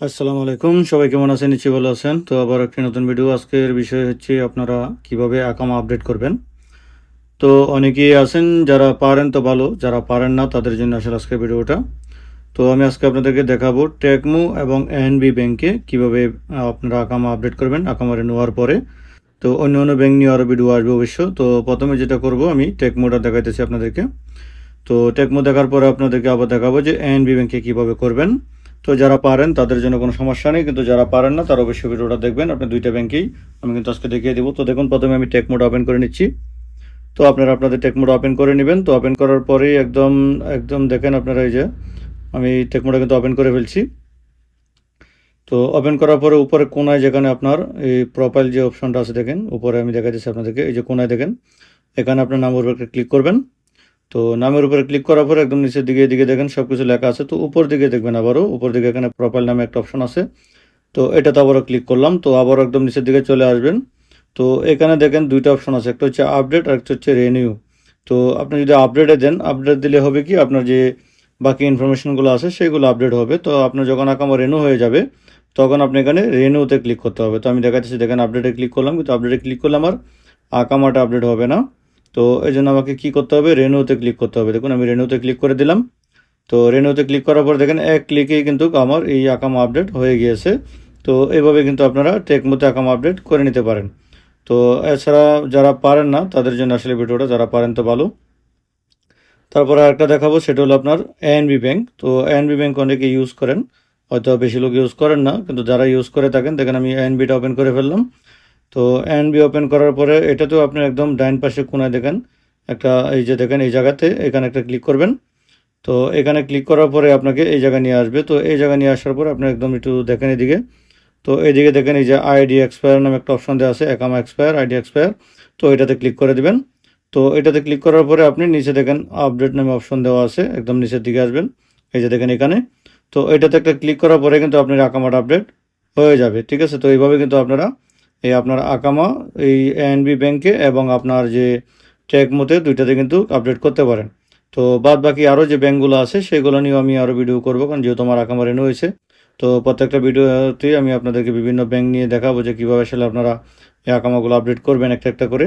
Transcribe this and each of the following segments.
আসসালামু আলাইকুম। সবাই কেমন আছেন? নিশ্চয়ই ভালো আছেন। তো আবার একটি নতুন ভিডিও আজকের বিষয় হচ্ছে আপনারা কীভাবে আকামা আপডেট করবেন। তো অনেকেই আছেন, যারা পারেন তো ভালো, যারা পারেন না, তাদের জন্য আসলে আজকের ভিডিওটা তো আমি আজকে আপনাদেরকে দেখাবো টেকমো এবং এনবি ব্যাংকে কীভাবে আপনারা আকামা আপডেট করবেন, আকামা নেওয়ার পরে। তো অন্য অন্য ব্যাংক নিয়ে আরও ভিডিও আসবে অবশ্য। তো প্রথমে যেটা করব, আমি টেকমোটা দেখাইতেছি আপনাদেরকে। তো টেকমো দেখার পরে আপনাদেরকে আবার দেখাবো যে এনবি ব্যাংকে কীভাবে করবেন। তো যারা পারেন, তাদের জন্য কোনো সমস্যা নেই, কিন্তু যারা পারেন না, তারা অবশ্যই ভিডিওটা দেখবেন। আপনি দুইটা ব্যাংকেই, আমি কিন্তু আজকে দেখিয়ে দেবো। তো দেখুন, প্রথমে আমি টেক মোড ওপেন করে নিচ্ছি। তো আপনারা আপনাদের টেক মোড ওপেন করে নেবেন। তো ওপেন করার পরেই একদম একদম দেখেন আপনারা এই যে, আমি টেক মোডটা কিন্তু ওপেন করে ফেলছি। তো ওপেন করার পরে উপরে কোনায় যেখানে আপনার এই প্রোফাইল যে অপশনটা আছে দেখেন, উপরে আমি দেখা দিচ্ছি আপনাদেরকে, এই যে কোনায় দেখেন, এখানে আপনার নামের উপরে ক্লিক করবেন। তো নামের উপরে ক্লিক করার পরে একদম নিচের দিকে দিকে দেখেন সব কিছু লেখা আছে। তো উপর দিকে দেখবেন আবারও, উপর দিকে এখানে প্রোফাইল নামে একটা অপশন আছে। তো এটাতে আবারও ক্লিক করলাম, তো আবারও একদম নিচের দিকে চলে আসবেন। তো এখানে দেখেন দুইটা অপশন আছে, একটা হচ্ছে আপডেট আর একটা হচ্ছে রেনিউ তো আপনি যদি আপডেটে দেন আপডেট দিলে হবে কি, আপনার যে বাকি ইনফরমেশনগুলো আছে, সেগুলো আপডেট হবে। তো আপনার যখন আকামা রেনু হয়ে যাবে, তখন আপনি এখানে রেনুতে ক্লিক করতে হবে। তো আমি দেখাচ্ছি দেখেন আপডেটে ক্লিক করলাম, কিন্তু আপডেটে ক্লিক করলে আমার আকামাটা আপডেট হবে না। তো এই জন্য আমাকে কি করতে হবে? রেনুতে ক্লিক করতে হবে। দেখুন, আমি রেনুতে ক্লিক করে দিলাম। তো রেনুতে ক্লিক করার পর দেখেন, এক ক্লিকেই কিন্তু আমার এই আকামা আপডেট হয়ে গিয়েছে। তো এইভাবে কিন্তু আপনারা টেকমোতে আকামা আপডেট করে নিতে পারেন। তো এছাড়া যারা পারেন না, তাদের জন্য আসলে ভিডিওটা যারা পারেন তো ভালো। তারপরে আরেকটা দেখাবো, সেটা হলো আপনার এএনবি ব্যাংক তো এএনবি ব্যাংক অনেকে ইউজ করেন। হয়তো বেশি লোক ইউজ করেন না, কিন্তু যারা ইউজ করে থাকেন, দেখেন আমি এএনবিটা ওপেন করে ফেললাম। তো এন বি ওপেন করার পরে এটাতেও আপনি একদম ডাইন পাশে কোনায় দেখেন, একটা এই যে দেখেন, এই জায়গাতে এখানে একটা ক্লিক করবেন। তো এখানে ক্লিক করার পরে আপনাকে এই জায়গায় নিয়ে আসবে। তো এই জায়গায় নিয়ে আসার পরে আপনি একদম একটু দেখেন এদিকে। তো এইদিকে দেখেন এই যে আইডি এক্সপায়ার নামে একটা অপশন দেওয়া আছে, একামা এক্সপায়ার আইডি এক্সপায়ার তো এটাতে ক্লিক করে দিবেন। তো এটাতে ক্লিক করার পরে আপনি নিচে দেখেন আপডেট নামে অপশন দেওয়া আছে, একদম নিচের দিকে আসবেন। এই যে দেখেন এখানে। তো এটাতে একটা ক্লিক করার পরে কিন্তু আপনার আকামাটা আপডেট হয়ে যাবে, ঠিক আছে? তো এইভাবে কিন্তু আপনারা এই আপনার আকামা, এই এনবি ব্যাংকে এবং আপনার যে ট্যাগ মতে দুইটাতে কিন্তু আপডেট করতে পারেন। তো বাদ বাকি আরও যে ব্যাংকগুলো আছে, সেগুলো নিয়েও আমি আরও ভিডিও করব, কারণ যেহেতু আমার আকামা রেনু হয়েছে, তো প্রত্যেকটা ভিডিওতেই আমি আপনাদেরকে বিভিন্ন ব্যাংক নিয়ে দেখাবো যে কীভাবে আসলে আপনারা এই আকামাগুলো আপডেট করবেন একটা একটা করে।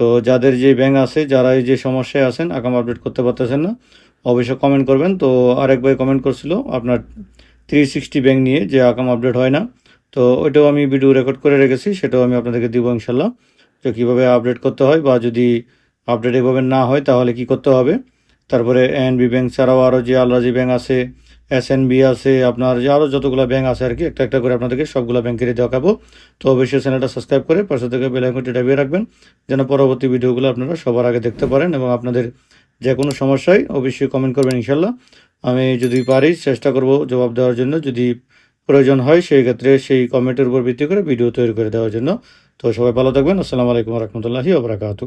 তো যাদের যে ব্যাংক আছে, যারা এই যে সমস্যায় আছেন, আকামা আপডেট করতে পারতেছেন না, অবশ্যই কমেন্ট করবেন। তো আরেক ভাই কমেন্ট করছিল, আপনার থ্রি সিক্সটি ব্যাংক নিয়ে যে আকামা আপডেট হয় না তো ওইটাও আমি ভিডিও রেকর্ড করে রেখেছি, সেটাও আমি আপনাদেরকে দিব ইনশাল্লাহ তো কীভাবে আপডেট করতে হয় বা যদি আপডেট এভাবে না হয় তাহলে কি করতে হবে? তারপরে এনবি ব্যাংক ছাড়াও আরও যে আলরাজি ব্যাংক আছে এসএনবি আছে, আপনার যে আরও যতগুলো ব্যাংক আছে আর কি, একটা একটা করে আপনাদেরকে সবগুলো ব্যাংকেরই দেখাবো। তো অবশ্যই চ্যানেলটা সাবস্ক্রাইব করে পাশে থেকে বেল আইকনটি দাবিয়ে রাখবেন, যেন পরবর্তী ভিডিওগুলো আপনারা সবার আগে দেখতে পারেন এবং আপনাদের যে কোনো সমস্যায় অবশ্যই কমেন্ট করবেন ইনশাল্লাহ আমি যদি পারি, চেষ্টা করব জবাব দেওয়ার জন্য। যদি প্রয়োজন হয়, সেই ক্ষেত্রে সেই কমেন্টের উপর ভিত্তি করে ভিডিও তৈরি করে দেওয়ার জন্য। তো সবাই ভালো থাকবেন। আসসালামু আলাইকুম রহমতুল্লাহি ওবরাকাতু